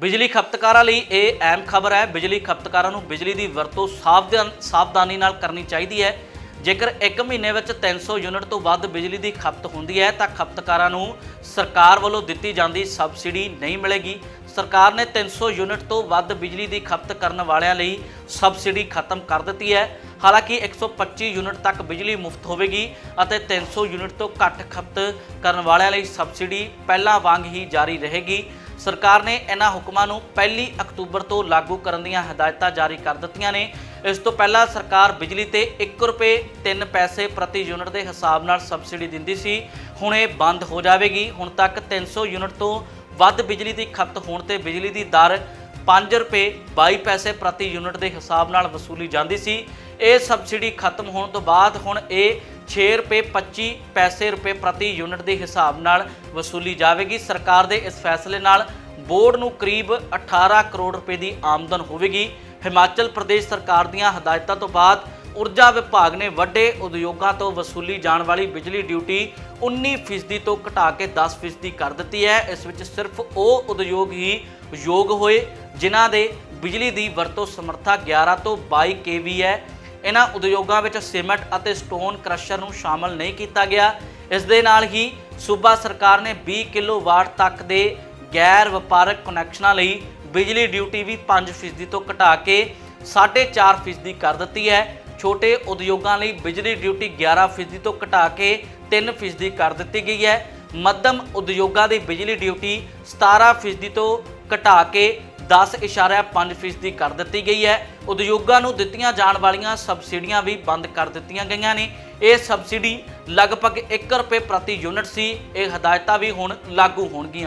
ਬਿਜਲੀ ਖਪਤਕਾਰਾਂ ਲਈ ਇਹ ਅਹਿਮ ਖਬਰ ਹੈ। ਬਿਜਲੀ ਖਪਤਕਾਰਾਂ ਨੂੰ ਬਿਜਲੀ ਦੀ ਵਰਤੋਂ ਸਾਵਧਾਨ ਸਾਵਧਾਨੀ ਨਾਲ ਕਰਨੀ ਚਾਹੀਦੀ ਹੈ। ਜੇਕਰ 1 ਮਹੀਨੇ ਵਿੱਚ 300 ਯੂਨਿਟ ਤੋਂ ਵੱਧ ਬਿਜਲੀ ਦੀ ਖਪਤ ਹੁੰਦੀ ਹੈ, ਤਾਂ ਖਪਤਕਾਰਾਂ ਨੂੰ ਸਰਕਾਰ ਵੱਲੋਂ ਦਿੱਤੀ ਜਾਂਦੀ ਸਬਸਿਡੀ ਨਹੀਂ ਮਿਲੇਗੀ। ਸਰਕਾਰ ਨੇ 300 ਯੂਨਿਟ ਤੋਂ ਵੱਧ ਬਿਜਲੀ ਦੀ ਖਪਤ ਕਰਨ ਵਾਲਿਆਂ ਲਈ ਸਬਸਿਡੀ ਖਤਮ ਕਰ ਦਿੱਤੀ ਹੈ। ਹਾਲਾਂਕਿ 125 ਯੂਨਿਟ ਤੱਕ ਬਿਜਲੀ ਮੁਫਤ ਹੋਵੇਗੀ ਅਤੇ 300 ਯੂਨਿਟ ਤੋਂ ਘੱਟ ਖਪਤ ਕਰਨ ਵਾਲਿਆਂ ਲਈ ਸਬਸਿਡੀ ਪਹਿਲਾਂ ਵਾਂਗ ਹੀ ਜਾਰੀ ਰਹੇਗੀ। ਸਰਕਾਰ ਨੇ ਇਹਨਾਂ ਹੁਕਮਾਂ ਨੂੰ ਪਹਿਲੀ ਅਕਤੂਬਰ ਤੋਂ ਲਾਗੂ ਕਰਨ ਦੀਆਂ ਹਦਾਇਤਾਂ ਜਾਰੀ ਕਰ ਦਿੱਤੀਆਂ ਨੇ। ਇਸ ਤੋਂ ਪਹਿਲਾਂ ਸਰਕਾਰ ਬਿਜਲੀ ਤੇ 1 ਰੁਪਏ 3 ਪੈਸੇ ਪ੍ਰਤੀ ਯੂਨਿਟ ਦੇ ਹਿਸਾਬ ਨਾਲ ਸਬਸਿਡੀ ਦਿੰਦੀ ਸੀ। ਹੁਣ ਇਹ ਬੰਦ ਹੋ ਜਾਵੇਗੀ। ਹੁਣ ਤੱਕ 300 ਯੂਨਿਟ ਤੋਂ ਵੱਧ ਬਿਜਲੀ ਦੀ ਖਪਤ ਹੋਣ ਤੇ ਬਿਜਲੀ ਦੀ ਦਰ 5 ਰੁਪਏ 22 ਪੈਸੇ ਪ੍ਰਤੀ ਯੂਨਿਟ ਦੇ ਹਿਸਾਬ ਨਾਲ ਵਸੂਲੀ ਜਾਂਦੀ ਸੀ। ਇਹ ਸਬਸਿਡੀ ਖਤਮ ਹੋਣ ਤੋਂ ਬਾਅਦ ਹੁਣ ਇਹ 6 ਰੁਪਏ 25 ਪੈਸੇ ਰੁਪਏ ਪ੍ਰਤੀ ਯੂਨਿਟ ਦੇ ਹਿਸਾਬ ਨਾਲ ਵਸੂਲੀ ਜਾਵੇਗੀ। ਸਰਕਾਰ ਦੇ ਇਸ ਫੈਸਲੇ ਨਾਲ ਬੋਰਡ ਨੂੰ ਕਰੀਬ 18 ਕਰੋੜ ਰੁਪਏ ਦੀ ਆਮਦਨ ਹੋਵੇਗੀ। ਹਿਮਾਚਲ ਪ੍ਰਦੇਸ਼ ਸਰਕਾਰ ਦੀਆਂ ਹਦਾਇਤਾਂ ਤੋਂ ਬਾਅਦ ਊਰਜਾ ਵਿਭਾਗ ਨੇ ਵੱਡੇ ਉਦਯੋਗਾਂ ਤੋਂ ਵਸੂਲੀ ਜਾਣ ਵਾਲੀ ਬਿਜਲੀ ਡਿਊਟੀ 19% ਤੋਂ ਘਟਾ ਕੇ 10% ਕਰ ਦਿੱਤੀ ਹੈ। ਇਸ ਵਿੱਚ ਸਿਰਫ ਉਹ ਉਦਯੋਗ ਹੀ ਯੋਗ ਹੋਏ, ਜਿਨ੍ਹਾਂ ਦੇ ਬਿਜਲੀ ਦੀ ਵਰਤੋਂ ਸਮਰੱਥਾ 11 ਤੋਂ 22 ਕੇਵੀ ਹੈ। ਇਹਨਾਂ ਉਦਯੋਗਾਂ ਵਿੱਚ ਸੀਮੈਂਟ ਅਤੇ ਸਟੋਨ ਕ੍ਰਸ਼ਰ ਨੂੰ ਸ਼ਾਮਲ ਨਹੀਂ ਕੀਤਾ ਗਿਆ। ਇਸ ਦੇ ਨਾਲ ਹੀ ਸੂਬਾ ਸਰਕਾਰ ਨੇ 20 ਕਿਲੋਵਾਟ ਤੱਕ ਦੇ ਗੈਰ ਵਪਾਰਕ ਕਨੈਕਸ਼ਨਾਂ ਲਈ ਬਿਜਲੀ ਡਿਊਟੀ ਵੀ 5% ਤੋਂ ਘਟਾ ਕੇ 4.5% ਕਰ ਦਿੱਤੀ ਹੈ। ਛੋਟੇ ਉਦਯੋਗਾਂ ਲਈ ਬਿਜਲੀ ਡਿਊਟੀ 11% ਤੋਂ ਘਟਾ ਕੇ 3% ਕਰ ਦਿੱਤੀ ਗਈ ਹੈ। ਮੱਧਮ ਉਦਯੋਗਾਂ ਦੀ ਬਿਜਲੀ ਡਿਊਟੀ 17% ਤੋਂ ਘਟਾ ਕੇ 10.5% ਕਰ ਦਿੱਤੀ ਗਈ ਹੈ। ਉਦਯੋਗਾਂ ਨੂੰ ਦਿੱਤੀਆਂ ਜਾਣ ਵਾਲੀਆਂ ਸਬਸਿਡੀਆਂ ਵੀ ਬੰਦ ਕਰ ਦਿੱਤੀਆਂ ਗਈਆਂ ਨੇ। ਇਹ ਸਬਸਿਡੀ ਲਗਭਗ 1 ਰੁਪਏ ਪ੍ਰਤੀ ਯੂਨਿਟ ਸੀ। ਇਹ ਹਦਾਇਤਾਂ ਵੀ ਹੁਣ ਲਾਗੂ ਹੋਣਗੀਆਂ।